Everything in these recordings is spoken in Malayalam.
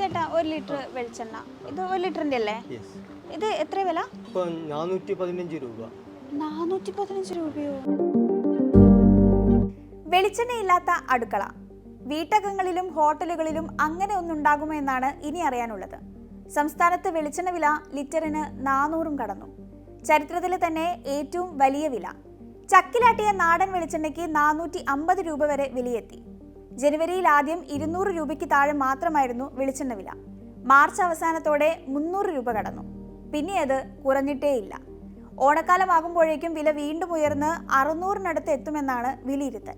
ചേട്ടാ ഒരു ലിറ്റർ വെളിച്ചെണ്ണ. ഇത് ഒരു ലിറ്ററിന്റെ അല്ലേ? ഇത് എത്ര വില? ഇപ്പം നാനൂറ്റി പതിനഞ്ച് രൂപ. നാനൂറ്റി പതിനഞ്ച് രൂപയോ? വെളിച്ചെണ്ണയില്ലാത്ത അടുക്കള. വീട്ടകങ്ങളിലും ഹോട്ടലുകളിലും അങ്ങനെ ഒന്നുണ്ടാകുമോ എന്നാണ് ഇനി അറിയാനുള്ളത്. സംസ്ഥാനത്ത് വെളിച്ചെണ്ണ വില ലിറ്ററിന് നാനൂറും കടന്നു. ചരിത്രത്തിലെ തന്നെ ഏറ്റവും വലിയ വില. ചക്കിലാട്ടിയ നാടൻ വെളിച്ചെണ്ണയ്ക്ക് നാനൂറ്റി അമ്പത് രൂപ വരെ വിലയെത്തി. ജനുവരിയിൽ ആദ്യം ഇരുന്നൂറ് രൂപയ്ക്ക് താഴെ മാത്രമായിരുന്നു വെളിച്ചെണ്ണ വില. മാർച്ച് അവസാനത്തോടെ മുന്നൂറ് രൂപ കടന്നു. പിന്നെ അത് കുറഞ്ഞിട്ടേയില്ല. ഓണക്കാലമാകുമ്പോഴേക്കും വില വീണ്ടും ഉയർന്ന് അറുന്നൂറിനടുത്ത് എത്തുമെന്നാണ് വിലയിരുത്തൽ.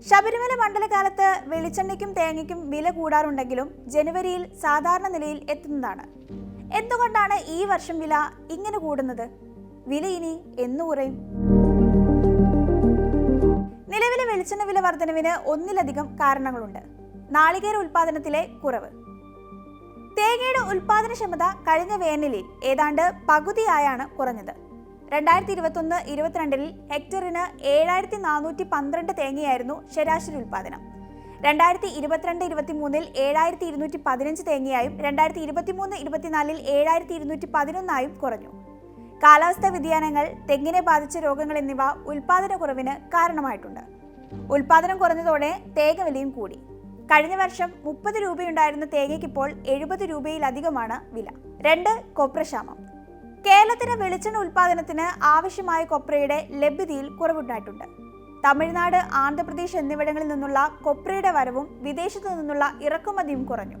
ശബരിമല മണ്ഡലകാലത്ത് വെളിച്ചെണ്ണയ്ക്കും തേങ്ങയ്ക്കും വില കൂടാറുണ്ടെങ്കിലും ജനുവരിയിൽ സാധാരണ നിലയിൽ എത്തുന്നതാണ്. എന്തുകൊണ്ടാണ് ഈ വർഷം വില ഇങ്ങനെ കൂടുന്നത്? വില ഇനി എന്നു കുറയും. വെളിച്ചെണ്ണ വില വർധനവിന് ഒന്നിലധികം കാരണങ്ങളുണ്ട്. നാളികേര ഉൽപാദനത്തിലെ കുറവ്. തേങ്ങയുടെ ഉൽപാദനക്ഷമത കഴിഞ്ഞ വേനലിൽ ഏതാണ്ട് പകുതിയായാണ് കുറഞ്ഞത്. രണ്ടായിരത്തി ഇരുപത്തൊന്ന് ഇരുപത്തിരണ്ടിൽ ഹെക്ടറിന് ഏഴായിരത്തി നാനൂറ്റി പന്ത്രണ്ട് തേങ്ങയായിരുന്നു ശരാശരി ഉൽപാദനം രണ്ടായിരത്തി ഇരുപത്തിരണ്ട് ഇരുപത്തിമൂന്നിൽ ഏഴായിരത്തി ഇരുന്നൂറ്റി പതിനഞ്ച് തേങ്ങയായും രണ്ടായിരത്തി ഇരുപത്തിമൂന്ന് ഇരുപത്തിനാലിൽ ഏഴായിരത്തി ഇരുന്നൂറ്റി പതിനൊന്നായും കുറഞ്ഞു. കാലാവസ്ഥാ വ്യതിയാനങ്ങൾ തെങ്ങിനെ ബാധിച്ച രോഗങ്ങൾ എന്നിവ ഉൽപാദന കുറവിന് കാരണമായിട്ടുണ്ട്. ഉൽപാദനം കുറഞ്ഞതോടെ തേങ്ങ വിലയും കൂടി. കഴിഞ്ഞ വർഷം മുപ്പത് രൂപയുണ്ടായിരുന്ന തേങ്ങയ്ക്കിപ്പോൾ എഴുപത് രൂപയിലധികമാണ് വില. രണ്ട് കൊപ്രക്ഷാമം. കേരളത്തിന് വെളിച്ചെണ്ണ ഉൽപാദനത്തിന് ആവശ്യമായ കൊപ്രയുടെ ലഭ്യതയിൽ കുറവുണ്ടായിട്ടുണ്ട്. തമിഴ്നാട് ആന്ധ്രാപ്രദേശ് എന്നിവിടങ്ങളിൽ നിന്നുള്ള കൊപ്രയുടെ വരവും വിദേശത്തു നിന്നുള്ള ഇറക്കുമതിയും കുറഞ്ഞു.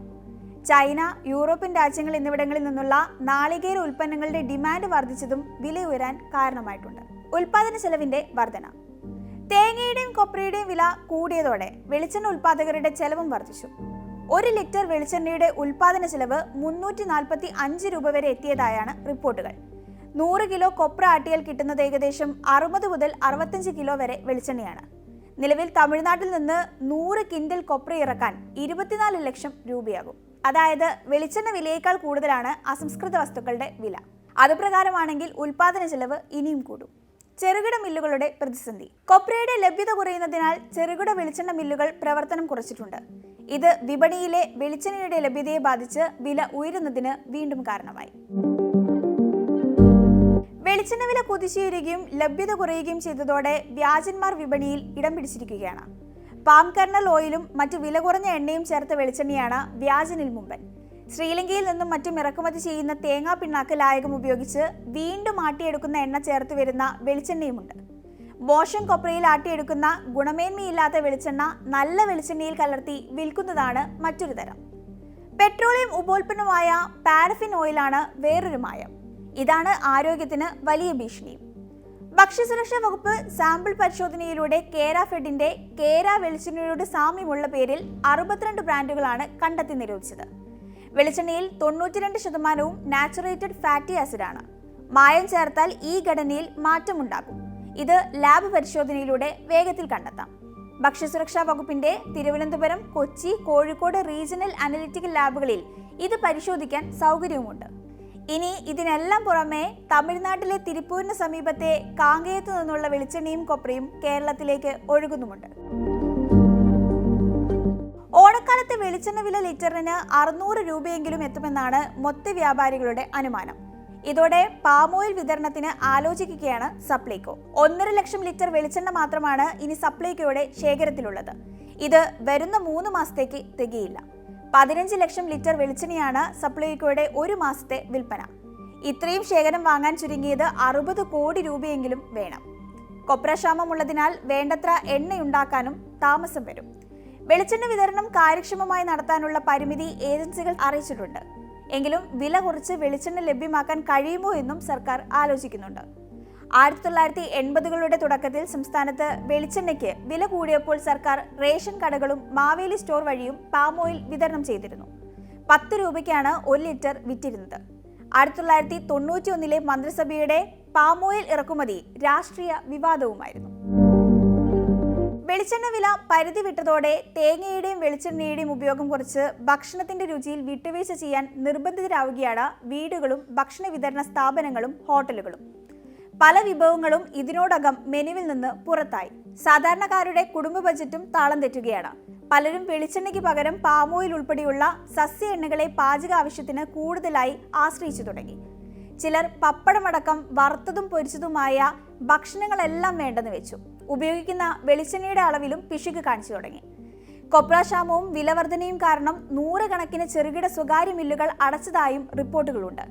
ചൈന യൂറോപ്യൻ രാജ്യങ്ങൾ എന്നിവിടങ്ങളിൽ നിന്നുള്ള നാളികേര ഉൽപ്പന്നങ്ങളുടെ ഡിമാൻഡ് വർദ്ധിച്ചതും വില ഉയരാൻ കാരണമായിട്ടുണ്ട്. ഉൽപാദന ചെലവിന്റെ വർധന. തേങ്ങയുടെയും കൊപ്രയുടെയും വില കൂടിയതോടെ വെളിച്ചെണ്ണ ഉൽപാദകരുടെ ചെലവും വർദ്ധിച്ചു. ഒരു ലിറ്റർ വെളിച്ചെണ്ണയുടെ ഉൽപാദന ചെലവ് മുന്നൂറ്റി നാൽപ്പത്തി അഞ്ച് രൂപ വരെ എത്തിയതായാണ് റിപ്പോർട്ടുകൾ. നൂറ് കിലോ കൊപ്ര ആട്ടിയാൽ കിട്ടുന്നത് ഏകദേശം അറുപത് മുതൽ അറുപത്തഞ്ച് കിലോ വരെ വെളിച്ചെണ്ണയാണ്. നിലവിൽ തമിഴ്നാട്ടിൽ നിന്ന് നൂറ് കിൻഡൽ കൊപ്ര ഇറക്കാൻ ഇരുപത്തിനാല് ലക്ഷം രൂപയാകും. അതായത് വെളിച്ചെണ്ണ വിലയേക്കാൾ കൂടുതലാണ് അസംസ്കൃത വസ്തുക്കളുടെ വില. അതുപ്രകാരമാണെങ്കിൽ ഉൽപാദന ചെലവ് ഇനിയും കൂടും. ചെറുകിട മില്ലുകളുടെ പ്രതിസന്ധി. കൊപ്രയുടെ ലഭ്യത കുറയുന്നതിനാൽ ചെറുകിട വെളിച്ചെണ്ണ മില്ലുകൾ പ്രവർത്തനം കുറച്ചിട്ടുണ്ട്. ഇത് വിപണിയിലെ വെളിച്ചെണ്ണയുടെ ലഭ്യതയെ ബാധിച്ച് വില ഉയരുന്നതിന് വീണ്ടും കാരണമായി. വെളിച്ചെണ്ണ വില കുതിച്ചുയരുകയും ലഭ്യത കുറയുകയും ചെയ്തതോടെ വ്യാജന്മാർ വിപണിയിൽ ഇടം പിടിച്ചിരിക്കുകയാണ്. പാം കർണൽ ഓയിലും മറ്റു വില കുറഞ്ഞ എണ്ണയും ചേർത്ത വെളിച്ചെണ്ണയാണ് വ്യാജനിൽ മുമ്പൻ. ശ്രീലങ്കയിൽ നിന്നും മറ്റും ഇറക്കുമതി ചെയ്യുന്ന തേങ്ങാ പിണ്ണാക്ക് ലായകം ഉപയോഗിച്ച് വീണ്ടും ആട്ടിയെടുക്കുന്ന എണ്ണ ചേർത്ത് വരുന്ന വെളിച്ചെണ്ണയുമുണ്ട്. ബോഷൻ കൊപ്രയിൽ ആട്ടിയെടുക്കുന്ന ഗുണമേന്മയില്ലാത്ത വെളിച്ചെണ്ണ നല്ല വെളിച്ചെണ്ണയിൽ കലർത്തി വിൽക്കുന്നതാണ് മറ്റൊരു തരം. പെട്രോളിയം ഉപോൽപ്പന്നമായ പാരഫിൻ ഓയിലാണ് വേറൊരു മായം. ഇതാണ് ആരോഗ്യത്തിന് വലിയ ഭീഷണിയും. ഭക്ഷ്യസുരക്ഷാ വകുപ്പ് സാമ്പിൾ പരിശോധനയിലൂടെ കേര ഫെഡിന്റെ കേര വെളിച്ചെണ്ണയുടെ സാമ്യമുള്ള പേരിൽ അറുപത്തിരണ്ട് ബ്രാൻഡുകളാണ് കണ്ടെത്തി നിരോധിച്ചത്. വെളിച്ചെണ്ണയിൽ തൊണ്ണൂറ്റിരണ്ട് ശതമാനവും നാച്ചുറേറ്റഡ് ഫാറ്റി ആസിഡാണ്. മായം ചേർത്താൽ ഈ ഘടനയിൽ മാറ്റമുണ്ടാകും. ഇത് ലാബ് പരിശോധനയിലൂടെ വേഗത്തിൽ കണ്ടെത്താം. ഭക്ഷ്യസുരക്ഷാ വകുപ്പിന്റെ തിരുവനന്തപുരം കൊച്ചി കോഴിക്കോട് റീജിയണൽ അനലിറ്റിക്കൽ ലാബുകളിൽ ഇത് പരിശോധിക്കാൻ സൗകര്യവുമുണ്ട്. ഇനി ഇതിനെല്ലാം പുറമെ തമിഴ്നാട്ടിലെ തിരുപ്പൂരിന് സമീപത്തെ കാങ്കയത്തു നിന്നുള്ള വെളിച്ചെണ്ണയും കൊപ്രയും കേരളത്തിലേക്ക് ഒഴുകുന്നുമുണ്ട്. ഓണക്കാലത്ത് വെളിച്ചെണ്ണ വില ലിറ്ററിന് അറുന്നൂറ് രൂപയെങ്കിലും എത്തുമെന്നാണ് മൊത്ത വ്യാപാരികളുടെ അനുമാനം. ഇതോടെ പാമോയിൽ വിതരണത്തിന് ആലോചിക്കുകയാണ് സപ്ലൈകോ. ഒന്നര ലക്ഷം ലിറ്റർ വെളിച്ചെണ്ണ മാത്രമാണ് ഇനി സപ്ലൈകോയുടെ ശേഖരത്തിലുള്ളത്. ഇത് വരുന്ന മൂന്ന് മാസത്തേക്ക് തികയില്ല. പതിനഞ്ച് ലക്ഷം ലിറ്റർ വെളിച്ചെണ്ണയാണ് സപ്ലൈകോയുടെ ഒരു മാസത്തെ വിൽപ്പന. ഇത്രയും ശേഖരം വാങ്ങാൻ ചുരുങ്ങിയത് അറുപത് കോടി രൂപയെങ്കിലും വേണം. കൊപ്രക്ഷാമമുള്ളതിനാൽ വേണ്ടത്ര എണ്ണയുണ്ടാക്കാനും താമസം വരും. വെളിച്ചെണ്ണ വിതരണം കാര്യക്ഷമമായി നടത്താനുള്ള പരിമിതി ഏജൻസികൾ അറിയിച്ചിട്ടുണ്ട്. എങ്കിലും വില കുറച്ച് വെളിച്ചെണ്ണ ലഭ്യമാക്കാൻ കഴിയുമോ എന്നും സർക്കാർ ആലോചിക്കുന്നുണ്ട്. ആയിരത്തി തൊള്ളായിരത്തി എൺപതുകളുടെ തുടക്കത്തിൽ സംസ്ഥാനത്ത് വെളിച്ചെണ്ണയ്ക്ക് വില കൂടിയപ്പോൾ സർക്കാർ റേഷൻ കടകളും മാവേലി സ്റ്റോർ വഴിയും പാം ഓയിൽ വിതരണം ചെയ്തിരുന്നു. പത്ത് രൂപയ്ക്കാണ് ഒരു ലിറ്റർ വിറ്റിരുന്നത്. ആയിരത്തി തൊള്ളായിരത്തി തൊണ്ണൂറ്റി ഒന്നിലെ മന്ത്രിസഭയുടെ പാം ഓയിൽ ഇറക്കുമതി രാഷ്ട്രീയ വിവാദവുമായിരുന്നു. വെളിച്ചെണ്ണ വില പരിധി വിട്ടതോടെ തേങ്ങയുടെയും വെളിച്ചെണ്ണയുടെയും ഉപയോഗം കുറച്ച് ഭക്ഷണത്തിന്റെ രുചിയിൽ വിട്ടുവീഴ്ച ചെയ്യാൻ നിർബന്ധിതരാവുകയാണ് വീടുകളും ഭക്ഷണ വിതരണ സ്ഥാപനങ്ങളും ഹോട്ടലുകളും. പല വിഭവങ്ങളും ഇതിനോടകം മെനുവിൽ നിന്ന് പുറത്തായി. സാധാരണക്കാരുടെ കുടുംബ ബജറ്റും താളം തെറ്റുകയാണ്. പലരും വെളിച്ചെണ്ണയ്ക്ക് പകരം പാമോയിൽ ഉൾപ്പെടെയുള്ള സസ്യ എണ്ണകളെ പാചക ആവശ്യത്തിന് കൂടുതലായി ആശ്രയിച്ചു തുടങ്ങി. ചിലർ പപ്പടമടക്കം വറുത്തതും പൊരിച്ചതുമായ ഭക്ഷണങ്ങളെല്ലാം വേണ്ടെന്ന് വെച്ചു. ഉപയോഗിക്കുന്ന വെളിച്ചെണ്ണയുടെ അളവിലും പിശുക്ക് കാണിച്ചു തുടങ്ങി. കൊപ്രാക്ഷാമവും വിലവർധനയും കാരണം നൂറുകണക്കിന് ചെറുകിട സ്വകാര്യ മില്ലുകൾ അടച്ചതായും റിപ്പോർട്ടുകളുണ്ട്.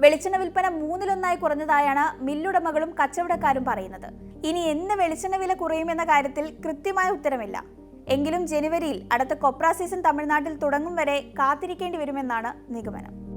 വെളിച്ചെണ്ണ വിൽപ്പന മൂന്നിലൊന്നായി കുറഞ്ഞതായാണ് മില്ലുടമകളും കച്ചവടക്കാരും പറയുന്നത്. ഇനി എന്ന് വെളിച്ചെണ്ണ വില കുറയുമെന്ന കാര്യത്തിൽ കൃത്യമായ ഉത്തരമില്ല. എങ്കിലും ജനുവരിയിൽ അടുത്ത കൊപ്ര സീസൺ തമിഴ്നാട്ടിൽ തുടങ്ങും വരെ കാത്തിരിക്കേണ്ടി വരുമെന്നാണ് നിഗമനം.